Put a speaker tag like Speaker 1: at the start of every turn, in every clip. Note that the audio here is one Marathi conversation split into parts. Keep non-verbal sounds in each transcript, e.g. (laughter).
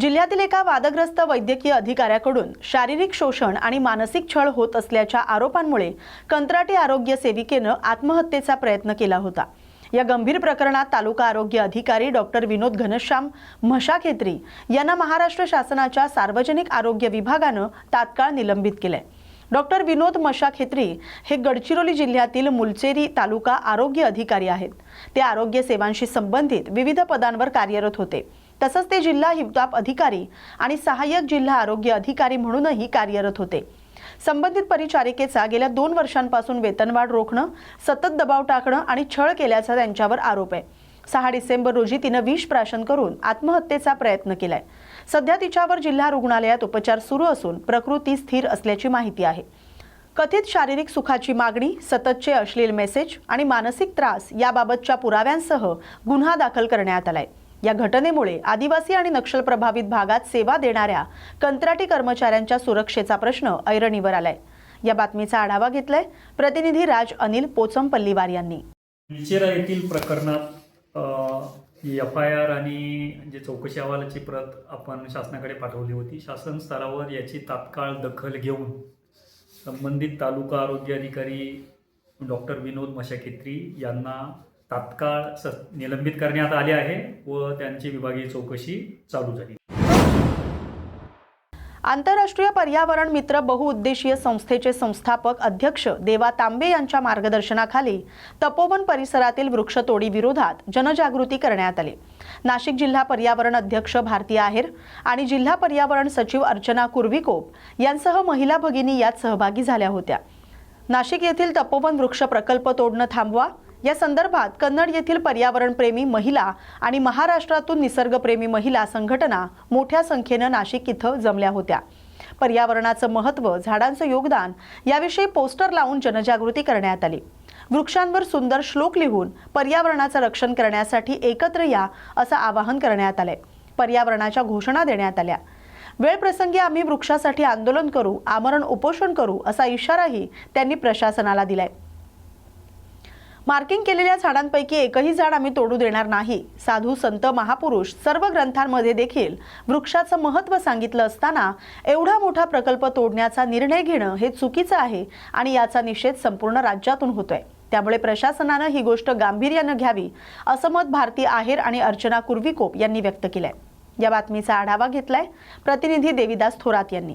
Speaker 1: जिल्ह्यातील एका वादग्रस्त वैद्यकीय अधिकाऱ्याकडून शारीरिक शोषण आणि मानसिक छळ होत असल्याच्या आरोपांमुळे कंत्राटी आरोग्य सेविकेनं आत्महत्येचा प्रयत्न केला होता. या गंभीर प्रकरणात तालुका आरोग्य अधिकारी डॉक्टर विनोद घनश्याम म्हशाखेत्री यांना महाराष्ट्र शासनाच्या सार्वजनिक आरोग्य विभागानं तात्काळ निलंबित केलंय. डॉक्टर विनोद मशाखेत्री हे गडचिरोली जिल्ह्यातील मुलचेरी तालुका आरोग्य अधिकारी आहेत. ते आरोग्य सेवांशी संबंधित विविध पदांवर कार्यरत होते. तसंच ते जिल्हा हिवताप अधिकारी आणि सहाय्यक जिल्हा आरोग्य अधिकारी म्हणूनही कार्यरत होते. संबंधित परिचारिकेचा गेल्या दोन वर्षांपासून वेतनवाढ रोखणं सतत दबाव टाकणं आणि छळ केल्याचा त्यांच्यावर आरोप आहे. सहा डिसेंबर रोजी तिनं विष प्राशन करून आत्महत्येचा प्रयत्न केलाय. सध्या तिच्यावर जिल्हा रुग्णालयात उपचार सुरू असून प्रकृती स्थिर असल्याची माहिती आहे. कथित शारीरिक सुखाची मागणी सततचे अश्लील मेसेज आणि मानसिक त्रास याबाबतच्या पुराव्यांसह गुन्हा दाखल करण्यात आलाय. या घटनेमुळे आदिवासी आणि नक्षल प्रभावित भागात सेवा देणाऱ्या कंत्राटी कर्मचाऱ्यांच्या सुरक्षेचा प्रश्न ऐरणीवर आलाय. या बातमीचा आढावा घेतलाय प्रतिनिधी राज अनिल पोचमपल्लीवार यांनी.
Speaker 2: विचेरा येथील प्रकरणात एफ आय आर आणि जे चौकशी अहवालाची प्रत आपण शासनाकडे पाठवली होती. शासन स्तरावर याची तात्काळ दखल घेऊन संबंधित तालुका आरोग्य अधिकारी डॉक्टर विनोद मशाखेत्री यांना तात्काळ स निलंबित करण्यात आले आहे व त्यांची विभागीय चौकशी चालू झाली.
Speaker 1: आंतरराष्ट्रीय पर्यावरण मित्र बहुउद्देशीय संस्थेचे संस्थापक अध्यक्ष देवा तांबे यांच्या मार्गदर्शनाखाली तपोवन परिसरातील वृक्षतोडी विरोधात जनजागृती करण्यात आली. नाशिक जिल्हा पर्यावरण अध्यक्ष भारती आहेर आणि जिल्हा पर्यावरण सचिव अर्चना कुर्विकोप यांसह महिला भगिनी यात सहभागी झाल्या होत्या. नाशिक येथील तपोवन वृक्ष प्रकल्प तोडणं थांबवा या संदर्भात कन्नड येथील पर्यावरणप्रेमी महिला आणि महाराष्ट्रातून निसर्गप्रेमी महिला संघटना मोठ्या संख्येनं नाशिक इथं जमल्या होत्या. पर्यावरणाचं महत्त्व झाडांचं योगदान याविषयी पोस्टर लावून जनजागृती करण्यात आली. वृक्षांवर सुंदर श्लोक लिहून पर्यावरणाचं रक्षण करण्यासाठी एकत्र या असं आवाहन करण्यात आलंय. पर्यावरणाच्या घोषणा देण्यात आल्या. वेळप्रसंगी आम्ही वृक्षासाठी आंदोलन करू आमरण उपोषण करू असा इशाराही त्यांनी प्रशासनाला दिलाय. मार्किंग केलेल्या झाडांपैकी एकही झाड आम्ही तोडू देणार नाही. साधू संत महापुरुष सर्व ग्रंथांमध्ये देखील वृक्षाचं महत्त्व सांगितलं असताना एवढा मोठा प्रकल्प तोडण्याचा निर्णय घेणं हे चुकीचं आहे आणि याचा निषेध संपूर्ण राज्यातून होतोय. त्यामुळे प्रशासनानं ही गोष्ट गांभीर्यानं घ्यावी असं मत भारती आहेर आणि अर्चना कुर्विकोप यांनी व्यक्त केलंय. या बातमीचा आढावा घेतलाय प्रतिनिधी देविदास थोरात यांनी.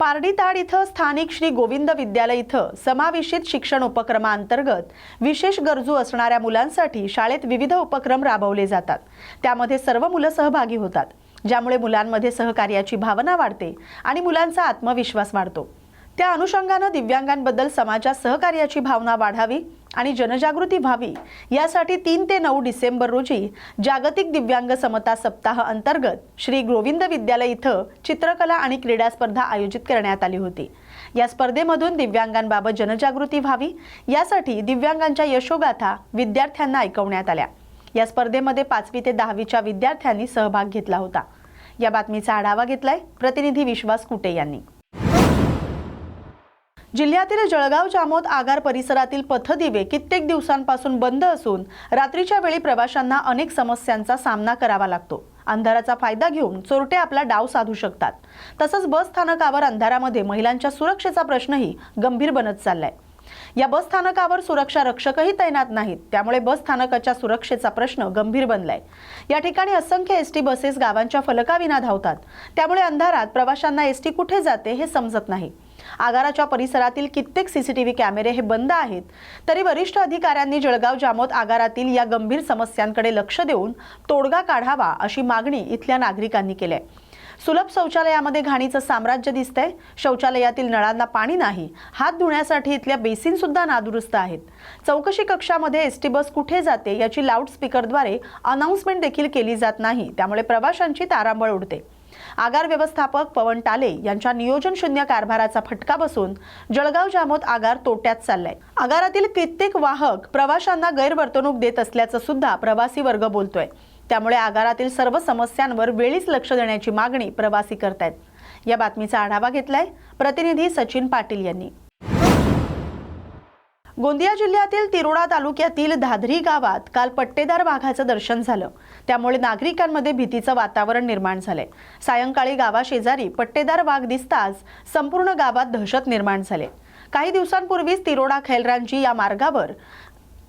Speaker 1: पारडीताड इथं स्थानिक श्री गोविंद विद्यालय इथं समावेशित शिक्षण उपक्रमाअंतर्गत विशेष गरजू असणाऱ्या मुलांसाठी शाळेत विविध उपक्रम राबवले जातात. त्यामध्ये सर्व मुलं सहभागी होतात ज्यामुळे मुलांमध्ये सहकार्याची भावना वाढते आणि मुलांचा आत्मविश्वास वाढतो. त्या अनुषंगानं दिव्यांगांबद्दल समाजात सहकार्याची भावना वाढावी आणि जनजागृती व्हावी यासाठी तीन ते नऊ डिसेंबर रोजी जागतिक दिव्यांग समता सप्ताह अंतर्गत श्री गोविंद विद्यालय इथं चित्रकला आणि क्रीडा स्पर्धा आयोजित करण्यात आली होती. या स्पर्धेमधून दिव्यांगांबाबत जनजागृती व्हावी यासाठी दिव्यांगांच्या यशोगाथा विद्यार्थ्यांना ऐकवण्यात आल्या. या स्पर्धेमध्ये पाचवी ते दहावीच्या विद्यार्थ्यांनी सहभाग घेतला होता. या बातमीचा आढावा घेतलाय प्रतिनिधी विश्वास कुटे यांनी. जिल्ह्यातील जळगाव जामोद आगार परिसरातील पथदिवे कित्येक दिवसांपासून बंद असून रात्रीच्या वेळी प्रवाशांना अनेक समस्यांचा सामना करावा लागतो. अंधाराचा फायदा घेऊन चोरटे आपला डाव साधू शकतात. तसंच बस स्थानकावर अंधारामध्ये महिलांच्या सुरक्षेचा प्रश्नही गंभीर बनत चाललाय. या बस स्थानकावर सुरक्षा रक्षकही तैनात नाहीत. त्यामुळे बस स्थानकाच्या सुरक्षेचा प्रश्न गंभीर बनलाय. या ठिकाणी असंख्य एस टी बसेस गावांच्या फलकाविना धावतात. त्यामुळे अंधारात प्रवाशांना एस टी कुठे जाते हे समजत नाही. आगाराच्या परिसरातील कित्येक सीसीटीव्ही कॅमेरे हे बंद आहेत. तरी वरिष्ठ अधिकाऱ्यांनी जळगाव जामोद आगारातील या गंभीर समस्यांकडे लक्ष देऊन तोडगा काढावा अशी मागणी इथल्या नागरिकांनी केली आहे. सुलभ शौचालयामध्ये घाणीचं साम्राज्य दिसतंय. शौचालयातील नळांना पाणी नाही. हात धुण्यासाठी इथल्या बेसिन सुद्धा नादुरुस्त आहेत. चौकशी कक्षामध्ये एस टी बस कुठे जाते याची लाऊडस्पीकरद्वारे अनाऊन्समेंट देखील केली जात नाही. त्यामुळे प्रवाशांची तारांबळ उडते. आगार व्यवस्थापक पवन टाले यांच्या नियोजन शून्य कारभाराचा फटका बसून जळगाव जामोद आगार तोट्यात चाललाय. आगारातील कित्येक वाहक प्रवाशांना गैरवर्तणूक देत असल्याचं सुद्धा प्रवासी वर्ग बोलतोय. त्यामुळे आगारातील सर्व समस्यांवर वेळीच लक्ष देण्याची मागणी प्रवासी करतायत. या बातमीचा आढावा घेतलाय प्रतिनिधी सचिन पाटील यांनी. गोंदिया जिल्ह्यातील तिरोडा तालुक्यातील धाधरी गावात काल पट्टेदार वाघाचं दर्शन झालं. त्यामुळे नागरिकांमध्ये भीतीचं वातावरण निर्माण झालंय. सायंकाळी गावाशेजारी पट्टेदार वाघ दिसताच संपूर्ण गावात दहशत निर्माण झाले. काही दिवसांपूर्वीच तिरोडा खैलरांची या मार्गावर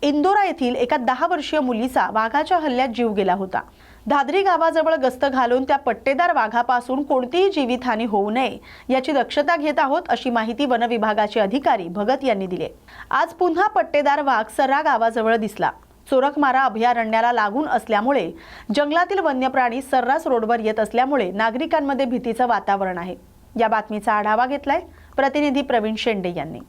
Speaker 1: इंदोरा येथील एका दहा वर्षीय मुलीचा वाघाच्या हल्ल्यात जीव गेला होता. धादरी गावाजवळ गस्त घालून त्या पट्टेदार वाघापासून कोणतीही जीवितहानी होऊ नये याची दक्षता घेत आहोत अशी माहिती वन विभागाचे अधिकारी भगत यांनी दिली आज पुन्हा पट्टेदार वाघ सर्रा गावाजवळ दिसला. चोरकमारा अभयारण्याला लागून असल्यामुळे जंगलातील वन्य प्राणी सर्रास रोडवर येत असल्यामुळे नागरिकांमध्ये भीतीचं वातावरण आहे. या बातमीचा आढावा घेतलाय प्रतिनिधी प्रवीण शेंडे यांनी.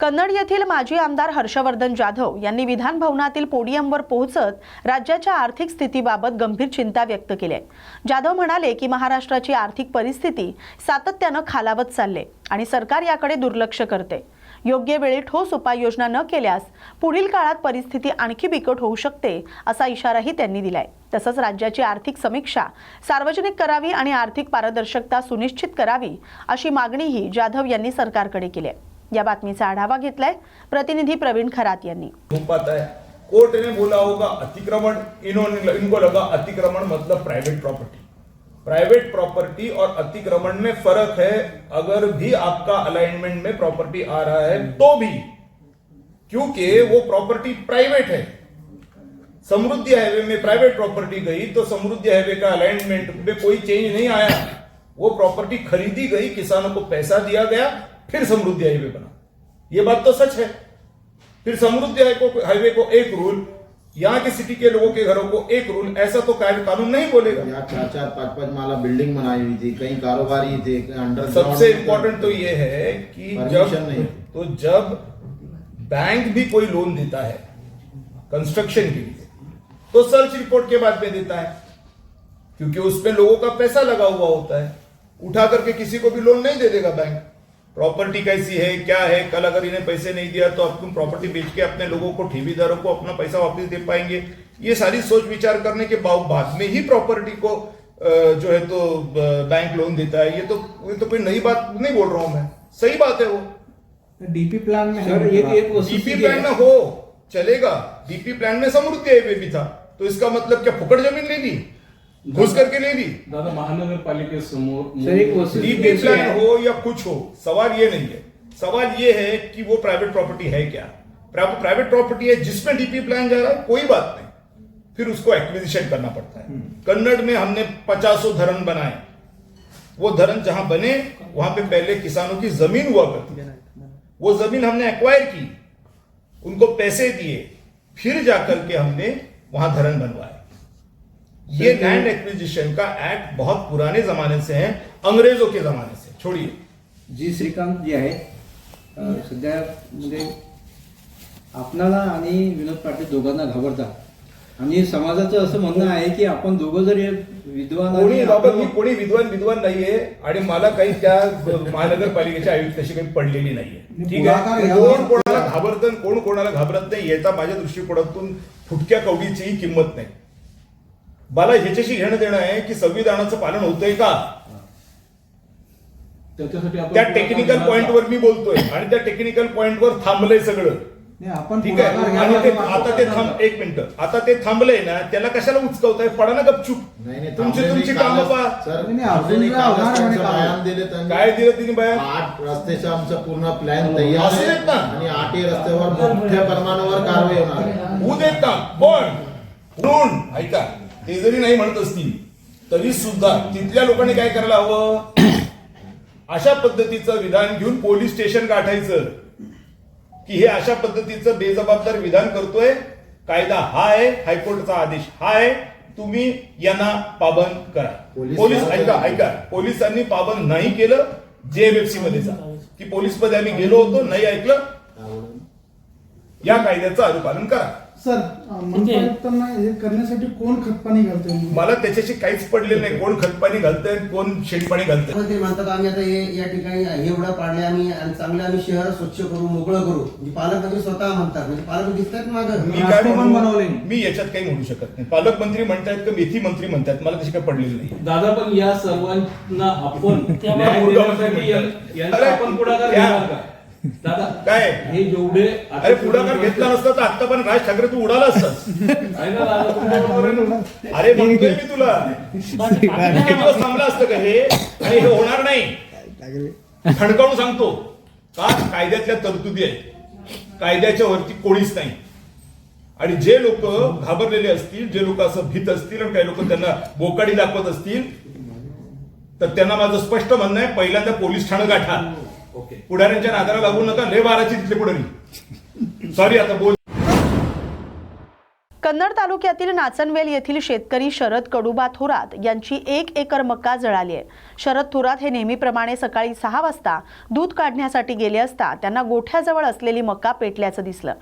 Speaker 1: कन्नड येथील माजी आमदार हर्षवर्धन जाधव यांनी विधान भवनातील पोडियमवर पोहोचत राज्याच्या आर्थिक स्थितीबाबत गंभीर चिंता व्यक्त केली आहे. जाधव म्हणाले की महाराष्ट्राची आर्थिक परिस्थिती सातत्यानं खालावत चालले आणि सरकार याकडे दुर्लक्ष करते. योग्य वेळी ठोस उपाययोजना न केल्यास पुढील काळात परिस्थिती आणखी बिकट होऊ शकते असा इशाराही त्यांनी दिलाय. तसंच राज्याची आर्थिक समीक्षा सार्वजनिक करावी आणि आर्थिक पारदर्शकता सुनिश्चित करावी अशी मागणीही जाधव यांनी सरकारकडे केली आहे. या बातमीचा आढावा घेतलाय प्रतिनिधी प्रवीण खरात यांनी.
Speaker 3: हो पाता है कोर्ट ने बोला होगा अतिक्रमण इन्होंने इनको लगा अतिक्रमण मतलब प्राइवेट प्रॉपर्टी प्राइवेट प्रॉपर्टी और अतिक्रमण में फर्क है। अगर भी आपका अलाइनमेंट में प्रॉपर्टी आ रहा है तो भी। क्योंकि वो प्रॉपर्टी प्राइवेट है। समृद्धि हाईवे में प्राइवेट प्रॉपर्टी गई तो समृद्धि हाईवे का अलाइनमेंट में कोई चेंज नहीं आया। वो प्रॉपर्टी खरीदी गई किसानों को पैसा दिया गया फिर समृद्धि हाईवे बना। यह बात तो सच है। फिर समृद्धि हाईवे को एक रूल यहाँ के सिटी के लोगों के घरों को एक रूल ऐसा तो कानून नहीं बोलेगा।
Speaker 4: यहाँ चार चार पाँच पाँच माला बिल्डिंग बनाई हुई थी कहीं कारोबारी थे अंडर
Speaker 3: सबसे इंपॉर्टेंट तो ये है कि जब
Speaker 4: नहीं।
Speaker 3: तो जब बैंक भी कोई लोन देता है कंस्ट्रक्शन के लिए तो सर्च रिपोर्ट के बाद में देता है। क्योंकि उसमें लोगों का पैसा लगा हुआ होता है। उठा करके किसी को भी लोन नहीं दे देगा बैंक प्रॉपर्टी कैसी है क्या है कल अगर इन्हें पैसे नहीं दिया तो अब तुम प्रॉपर्टी बेच के अपने लोगों को ठेवीदारों को अपना पैसा वापस दे पाएँगे? ये सारी सोच विचार करने के बाद बाद में ही प्रॉपर्टी को जो है तो बैंक लोन देता है। ये तो ये तो कोई नई बात नहीं बोल रहा हूँ मैं। सही बात है वो।
Speaker 5: डीपी प्लान में
Speaker 6: सर
Speaker 5: है
Speaker 6: एक एक
Speaker 3: डीपी प्लान में हो चलेगा। डीपी प्लान में समृद्धि हाईवे भी था। तो इसका मतलब क्या फुकट ज़मीन ले ली? घुस करके ले ली।
Speaker 6: दादा महानगरपालिकेसमोर
Speaker 5: सर, एक वस्तू-
Speaker 3: हो या कुछ हो सवाल ये नहीं है। सवाल ये है कि वो प्राइवेट प्रॉपर्टी है क्या? प्राइवेट प्रॉपर्टी है जिसमें डीपी प्लान जा रहा है कोई बात नहीं। फिर उसको एक्विजिशन करना पड़ता है। कन्नड़ में हमने पचासों धरन बनाए। वो धरन जहाँ बने वहाँ पे पहले किसानों की ज़मीन हुआ करती थी। वो ज़मीन हमने एक्वायर की उनको पैसे दिए। फिर जाकर के हमने वहाँ धरन बनवाए। ये लैंड एक्विजिशन का एक्ट बहुत पुराने जमाने से है अंग्रेजों के जमाने से। छोड़िए।
Speaker 5: जी श्रीकांत जे आहे. अं, सध्या म्हणजे आपणाला आणि विनोद पाटील दोघांना घाबरतात आणि समाजाचं असं म्हणणं आहे की आपण दोघं जर हे विद्वान आणि
Speaker 3: कोणी बाबत मी
Speaker 5: आपण-
Speaker 3: कोणी विद्वान विद्वान नाहीये आणि मला काही त्या महानगरपालिकेच्या आयुक्त तशी काही पडलेली नाहीये. ठीक
Speaker 5: पुढाकार
Speaker 3: आहे
Speaker 5: घ्यावा.
Speaker 3: कोण कोणाला घाबरत आणि कोण कोणाला घाबरत नाही याचा माझ्या दृष्टिकोनातून फुटक्या कवडीचीही किंमत नाही. मला ह्याच्याशी घेणं देणं आहे की संविधानाचं पालन होतंय का?
Speaker 6: त्याच्यासाठी आपण
Speaker 3: त्या टेक्निकल पॉइंटवर मी बोलतोय. आणि त्या टेक्निकल पॉइंटवर थांबलंय सगळं.
Speaker 5: नाही, आपण
Speaker 3: ठीक आहे? आणि ते. आता ते थांब एक मिनिट. आता ते थांबलंय ना त्याला कशाला उचकवताय? पडा ना गपचूप.
Speaker 4: नाही नाही
Speaker 3: तुमची तुमची
Speaker 4: नाही,
Speaker 3: कामं पहा
Speaker 4: बयान
Speaker 3: काय दिलं तिने बाया
Speaker 4: आठ रस्त्याचा आमचा पूर्ण प्लॅन तयार
Speaker 3: असू
Speaker 4: आहे
Speaker 3: देत ना.
Speaker 4: आणि आठही रस्त्यावर मोठ्या प्रमाणावर कारवाई होणार
Speaker 3: होऊ देत ना. पण ऐका. ते जरी नाही म्हणत असतील तरी सुद्धा तिथल्या लोकांनी काय करायला हवं? (coughs) अशा पद्धतीचं विधान घेऊन पोलीस स्टेशन गाठायचं. की हे अशा पद्धतीचं बेजबाबदार विधान करतोय कायदा हा आहे हायकोर्टचा आदेश हा आहे तुम्ही यांना पाबंद करा.
Speaker 4: पोलीस
Speaker 3: ऐका? ऐका. पोलिसांनी पाबंद नाही केलं जेएमएफसी मध्ये जा. की पोलीसमध्ये आम्ही गेलो होतो नाही ऐकलं या कायद्याचं अनुपालन करा.
Speaker 7: सर मनपायुक्तांना हे करण्यासाठी कोण खतपाणी घालतोय
Speaker 3: मला त्याच्याशी काहीच पडलेलं नाही. कोण खतपाणी घालतंय कोण शेणपाणी घालतंय.
Speaker 8: मुख्यमंत्री म्हणतात आम्ही आता हे या ठिकाणी एवढं पाडले आम्ही आणि चांगलं आम्ही शहर स्वच्छ करू मोकळं करू. म्हणजे पालकमंत्री स्वतः म्हणतात. म्हणजे पालक दिसतात मागं.
Speaker 3: मी काय म्हणू?
Speaker 5: बनवले.
Speaker 3: मी याच्यात काही म्हणू शकत नाही. पालकमंत्री म्हणतायत का मेथी मंत्री म्हणतात मला तशी काही पडलेली नाही.
Speaker 6: दादा पण या सर्वांना आपण (laughs) न्याय
Speaker 3: मुलगा
Speaker 6: देण्यासाठी
Speaker 3: म्हणतो.
Speaker 6: या- यांचा
Speaker 3: अरे,
Speaker 6: आपण पुढाकार
Speaker 3: त्या-
Speaker 6: घेणार का? दादा
Speaker 3: काय?
Speaker 6: हे जेवढे
Speaker 3: अरे पुढाकार घेतला नसता तर आता पण राज ठाकरे तू उडाला असतास? (laughs) अरे म्हणतोय मी तुला. (laughs) किती दिवस थांबलं असतं का हे? आणि हे होणार नाही. ठणकावून सांगतो. का? कायद्यातल्या तरतुदी आहेत. कायद्याच्या वरती कोणीच नाही. आणि जे लोक घाबरलेले असतील जे लोक असं भीत असतील आणि काही लोक त्यांना बोकाडी दाखवत असतील तर त्यांना माझं स्पष्ट म्हणणं आहे पहिल्यांदा पोलीस ठाणं गाठा.
Speaker 6: ओके.
Speaker 3: पुढाऱ्यांच्या नादाला लागू नका. लय बाराची तिथले पुढारी. सॉरी आता बोल.
Speaker 1: कन्नड तालुक्यातील नाचनवेल येथील शेतकरी शरद कडुबा थोरात यांची एक एकर मका जळाली आहे. शरद थोरात हे नेहमीप्रमाणे सकाळी सहा वाजता दूध काढण्यासाठी गेले असता त्यांना गोठ्याजवळ असलेली मका पेटल्याचं दिसलं.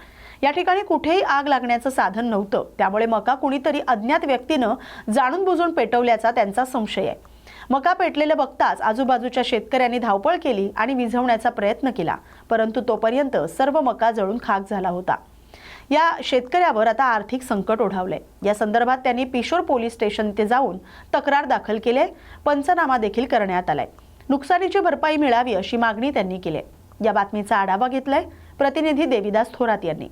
Speaker 1: या ठिकाणी कुठेही आग लागण्याचं साधन नव्हतं. त्यामुळे मका कुणीतरी अज्ञात व्यक्तीनं जाणून बुजून पेटवल्याचा त्यांचा संशय आहे. मका पेटलेलं बघताच आजूबाजूच्या शेतकऱ्यांनी धावपळ केली आणि विझवण्याचा प्रयत्न केला परंतु तोपर्यंत सर्व मका जळून खाक झाला होता या शेतकऱ्यावर आता आर्थिक संकट ओढावले या संदर्भात त्यांनी पिशोर पोलीस स्टेशन ते जाऊन तक्रार दाखल केले आहे. पंचनामा देखील करण्यात आलाय नुकसानीची भरपाई मिळावी अशी मागणी त्यांनी केली आहे. या बातमीचा आढावा घेतलाय प्रतिनिधी देविदास थोरात यांनी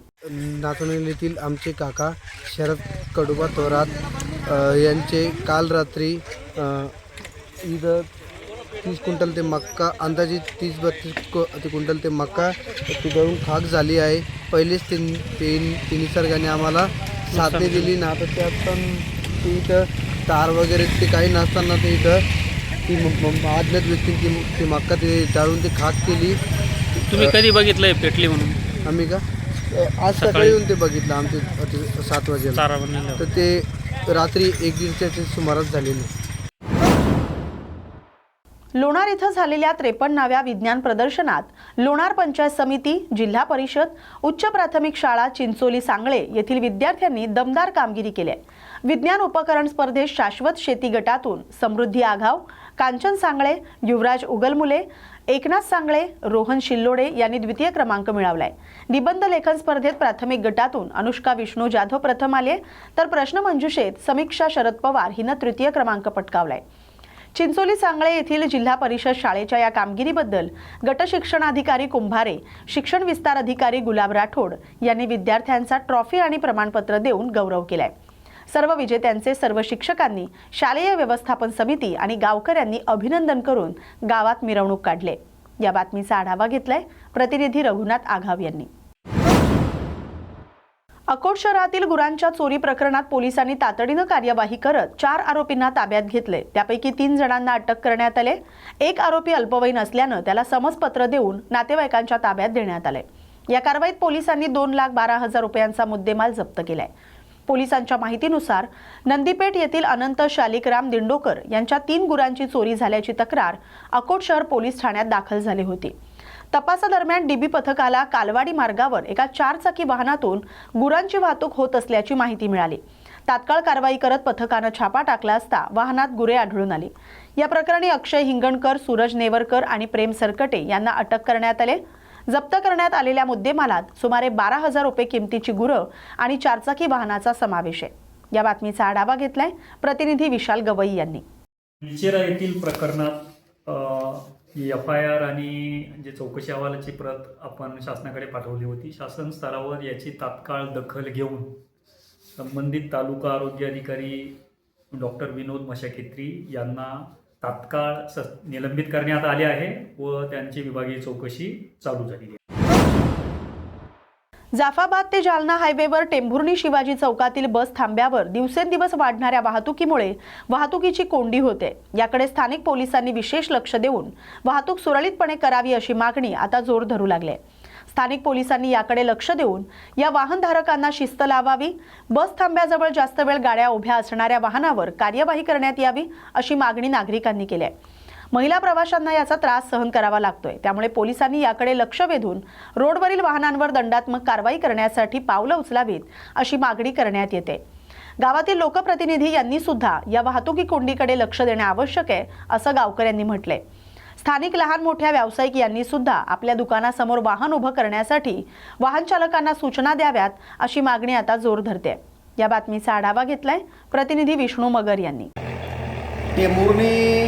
Speaker 9: नाचणेल आमचे काका शरद कडुबा थोरात यांचे काल रात्री इथं तीस क्विंटल ते मक्का अंदाजे तीस बत्तीस क्विंटल ते मक्का ती गळून खाक झाली आहे. पहिलेच ते ते ते निसर्गाने आम्हाला साथने दिली ना तर त्यात पण ते इथं तार वगैरे ते काही नसताना ते इथं ती अज्ञात व्यक्ती ती ती मक्का ते जाळून ते खाक केली.
Speaker 10: तुम्ही कधी बघितलंय पेटली म्हणून?
Speaker 9: आम्ही का? आज सकाळी. येऊन ते बघितलं आमचे सात वाजेला. तर ते रात्री एक दीडच्या सुमारास झालेले.
Speaker 1: लोणार इथं झालेल्या त्रेपन्नाव्या विज्ञान प्रदर्शनात लोणार पंचायत समिती जिल्हा परिषद उच्च प्राथमिक शाळा चिंचोली सांगळे येथील विद्यार्थ्यांनी दमदार कामगिरी केली आहे. विज्ञान उपकरण स्पर्धेत शाश्वत शेती गटातून समृद्धी आघाव कांचन सांगळे युवराज उगलमुले एकनाथ सांगळे रोहन शिल्लोडे यांनी द्वितीय क्रमांक मिळवलाय निबंध लेखन स्पर्धेत प्राथमिक गटातून अनुष्का विष्णू जाधव प्रथम आले तर प्रश्नमंजुषेत समीक्षा शरद पवार हिनं तृतीय क्रमांक पटकावलाय चिंचोली सांगळे येथील जिल्हा परिषद शाळेच्या या कामगिरीबद्दल गटशिक्षणाधिकारी कुंभारे शिक्षण विस्तार अधिकारी गुलाब राठोड यांनी विद्यार्थ्यांचा ट्रॉफी आणि प्रमाणपत्र देऊन गौरव केलाय. सर्व विजेत्यांचे सर्व शिक्षकांनी शालेय व्यवस्थापन समिती आणि गावकऱ्यांनी अभिनंदन करून गावात मिरवणूक काढले. या बातमीचा आढावा घेतलाय प्रतिनिधी रघुनाथ आघाव यांनी. अकोट शहरातील गुरांच्या चोरी प्रकरणात पोलिसांनी तातडीनं कार्यवाही करत चार आरोपींना ताब्यात घेतले. त्यापैकी तीन जणांना अटक करण्यात आले. एक आरोपी अल्पवयीन असल्यानं त्याला समजपत्र देऊन नातेवाईकांच्या ताब्यात देण्यात आले. या कारवाईत पोलिसांनी दोन लाख बारा हजार रुपयांचा मुद्देमाल जप्त केलाय. पोलिसांच्या माहितीनुसार नंदीपेठ येथील अनंत शालिकराम दिंडोकर यांच्या तीन गुरांची चोरी झाल्याची तक्रार अकोट शहर पोलीस ठाण्यात दाखल झाली होती. तपासादरम्यान डीबी पथकाला कालवाडी मार्गावर एका चारचाकी वाहनातून गुरांची वाहतूक होत असल्याची माहिती मिळाली. तात्काळ कारवाई करत पथकानं छापा टाकला असता वाहनात गुरे आढळून आले. या प्रकरणी अक्षय हिंगणकर सूरज नेवरकर आणि प्रेम सरकटे यांना अटक करण्यात आले. जप्त करण्यात आलेल्या मुद्देमालात सुमारे बारा हजार रुपये किमतीची गुरं आणि चारचाकी वाहनाचा समावेश आहे. या बातमीचा आढावा घेतलाय प्रतिनिधी विशाल गवई यांनी.
Speaker 2: येथील प्रकरणात एफ आय आर आणि जे चौकशी अहवालाची प्रत आपण शासनाकडे पाठवली होती शासन स्तरावर याची तात्काळ दखल घेऊन संबंधित तालुका आरोग्य अधिकारी डॉक्टर विनोद मशाखेत्री यांना तात्काळ स निलंबित करण्यात आले आहे व त्यांची विभागीय चौकशी चालू झालेली आहे.
Speaker 1: जाफाबाद ते जालना हायवेवर टेंभुर्णी शिवाजी चौकातील बस थांब्यावर दिवसेंदिवस वाढणाऱ्या वाहतुकीमुळे वाहतुकीची कोंडी होते. याकडे स्थानिक पोलिसांनी विशेष लक्ष देऊन वाहतूक सुरळीतपणे करावी अशी मागणी आता जोर धरू लागले. स्थानिक पोलिसांनी याकडे लक्ष देऊन या वाहनधारकांना शिस्त लावावी बस थांब्याजवळ जास्त वेळ गाड्या उभ्या असणाऱ्या वाहनावर कार्यवाही करण्यात यावी अशी मागणी नागरिकांनी केली आहे. महिला प्रवाशांना याचा त्रास सहन करावा लागतोय. त्यामुळे पोलिसांनी याकडे लक्ष वेधून रोडवरील वाहनांवर दंडात्मक कारवाई करण्यासाठी पावलं उचलावीत अशी मागणी करण्यात येते. गावातील लोकप्रतिनिधी यांनी सुद्धा या वाहतुकी कोंडीकडे लक्ष देणे आवश्यक आहे असं गावकऱ्यांनी म्हटलंय स्थानिक लहान मोठ्या व्यावसायिक यांनी सुद्धा आपल्या दुकानासमोर वाहन उभं करण्यासाठी वाहन चालकांना सूचना द्याव्यात अशी मागणी आता जोर धरते. या बातमीचा आढावा घेतलाय प्रतिनिधी विष्णू मगर यांनी.
Speaker 11: टेंभुर्णी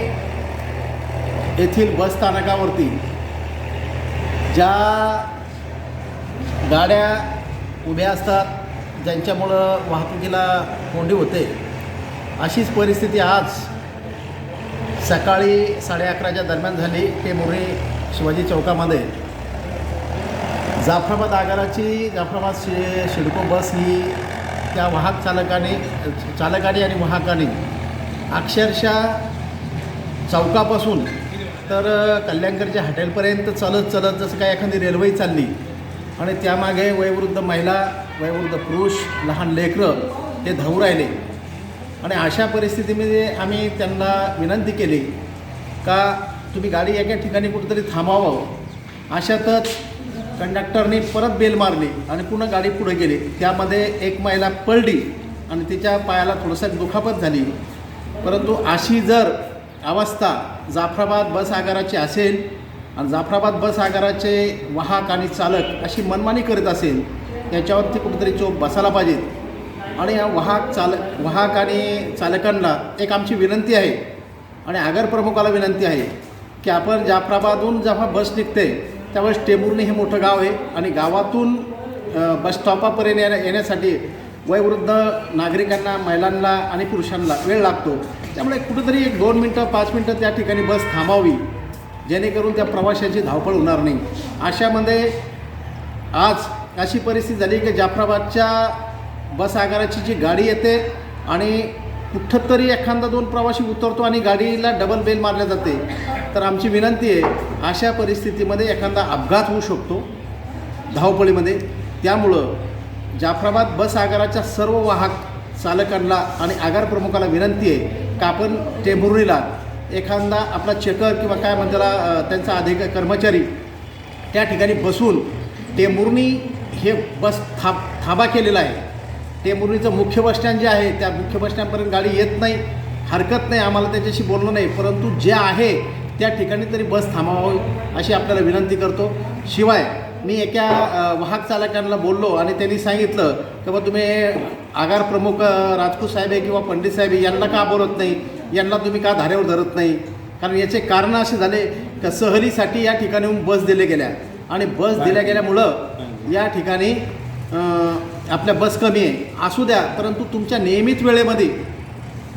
Speaker 11: येथील बस स्थानकावरती ज्या गाड्या उभ्या असतात ज्यांच्यामुळं वाहतुकीला कोंडी होते अशीच परिस्थिती आज सकाळी साडे अकराच्या दरम्यान झाली. ते मोरे शिवाजी चौकामध्ये. जाफराबाद आगाराची जाफराबाद शि शिडको बस ही त्या वाहक चालकाने चालकाने आणि वाहकाने अक्षरशः चौकापासून तर कल्याणकरच्या हॉटेलपर्यंत चालत चालत जसं काय एखादी रेल्वे चालली आणि त्यामागे वयोवृद्ध महिला वयोवृद्ध पुरुष लहान लेकरं हे धावू राहिले. आणि अशा परिस्थितीमध्ये आम्ही त्यांना विनंती केली का तुम्ही गाडी एका ठिकाणी कुठेतरी थांबावं. अशातच कंडक्टरनी परत बेल मारली आणि पुन्हा गाडी पुढे गेली. त्यामध्ये एक महिला पडली आणि तिच्या पायाला थोडंसं दुखापत झाली. परंतु अशी जर अवस्था जाफराबाद बस आगाराची असेल आणि जाफराबाद बस आगाराचे वाहक आणि चालक अशी मनमानी करत असेल याच्यावरती कुठेतरी चोप बसायला पाहिजेत. आणि या वाहक चालक वाहक आणि चालकांना एक आमची विनंती आहे आणि आगार प्रमुखाला विनंती आहे की आपण जाफराबादहून जेव्हा बस निघते त्यावेळेस टेंभुर्णी हे मोठं गाव आहे आणि गावातून बस स्टॉपापर्यंत येण्या येण्यासाठी वयवृद्ध नागरिकांना महिलांना आणि पुरुषांना वेळ लागतो. त्यामुळे कुठंतरी एक दोन मिनटं पाच मिनटं त्या ठिकाणी बस थांबावी जेणेकरून त्या प्रवाशांची धावपळ होणार नाही. अशामध्ये आज अशी परिस्थिती झाली की जाफराबादच्या बस आगाराची जी गाडी येते आणि कुठंतरी एखादा दोन प्रवासी उतरतो आणि गाडीला डबल बेल मारल्या जाते तर आमची विनंती आहे अशा परिस्थितीमध्ये एखादा अपघात होऊ शकतो धावपळीमध्ये. त्यामुळं जाफराबाद बस आगाराच्या सर्व वाहक चालकांना आणि आगार प्रमुखाला विनंती आहे का आपण टेंभुर्णीला एखादा आपला चेकर किंवा काय म्हणताला त्यांचा अधिक कर्मचारी त्या ठिकाणी बसून टेंभुर्णी हे बस थाब थांबा केलेला आहे. टेंभुर्णीचं मुख्य बस स्टँड जे आहे त्या मुख्य बस स्टँडपर्यंत गाडी येत नाही हरकत नाही आम्हाला त्याच्याशी बोललो नाही परंतु जे आहे त्या ठिकाणी तरी बस थांबावी अशी आपल्याला विनंती करतो. शिवाय मी एका वाहक चालकांना बोललो आणि त्यांनी सांगितलं की बा तुम्ही आगार प्रमुख राजपूत साहेब आहे किंवा पंडित साहेब आहे यांना का बोलत नाही? यांना तुम्ही का धारेवर धरत नाही? कारण याचे कारण असे झाले का सहलीसाठी या ठिकाणी बस दिल्या गेल्या. आणि बस दिल्या गेल्यामुळं या ठिकाणी आपल्या बस कमी आहे. असू द्या परंतु तुमच्या नियमित वेळेमध्ये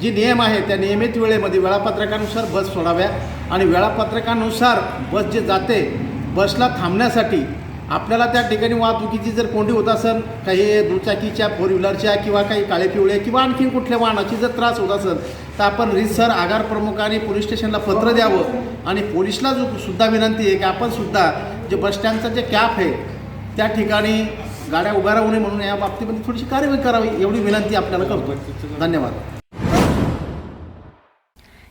Speaker 11: जी नियम आहे त्या नियमित वेळेमध्ये वेळापत्रकानुसार बस सोडाव्या. आणि वेळापत्रकानुसार बस जे जाते बसला थांबण्यासाठी आपल्याला त्या ठिकाणी वाहतुकीची जर कोंडी होत असेल काही दुचाकीच्या फोर व्हीलरच्या किंवा काही काळे पिवळे किंवा आणखी कुठल्या वाहनाची जर त्रास होत असेल तर आपण रिसर आगार प्रमुखाने पोलीस स्टेशनला पत्र द्यावं. आणि पोलिसला जो सुद्धा विनंती आहे की आपण सुद्धा जे बसस्टँडचं जे कॅप आहे त्या ठिकाणी गाड्या उभ्या राहू नये म्हणून या बाबतीमध्ये थोडीशी कार्यवाही करावी एवढी विनंती आपल्याला करतो धन्यवाद.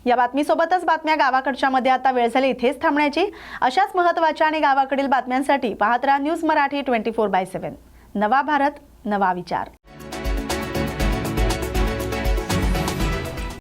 Speaker 1: या बातमीसोबतच बातम्या गावाकडच्या मध्ये आता वेळ झाली इथेच थांबण्याची. अशाच महत्त्वाच्या आणि गावाकडील बातम्यांसाठी पाहत राहा news Marathi twenty four by seven. नवा भारत नवा विचार.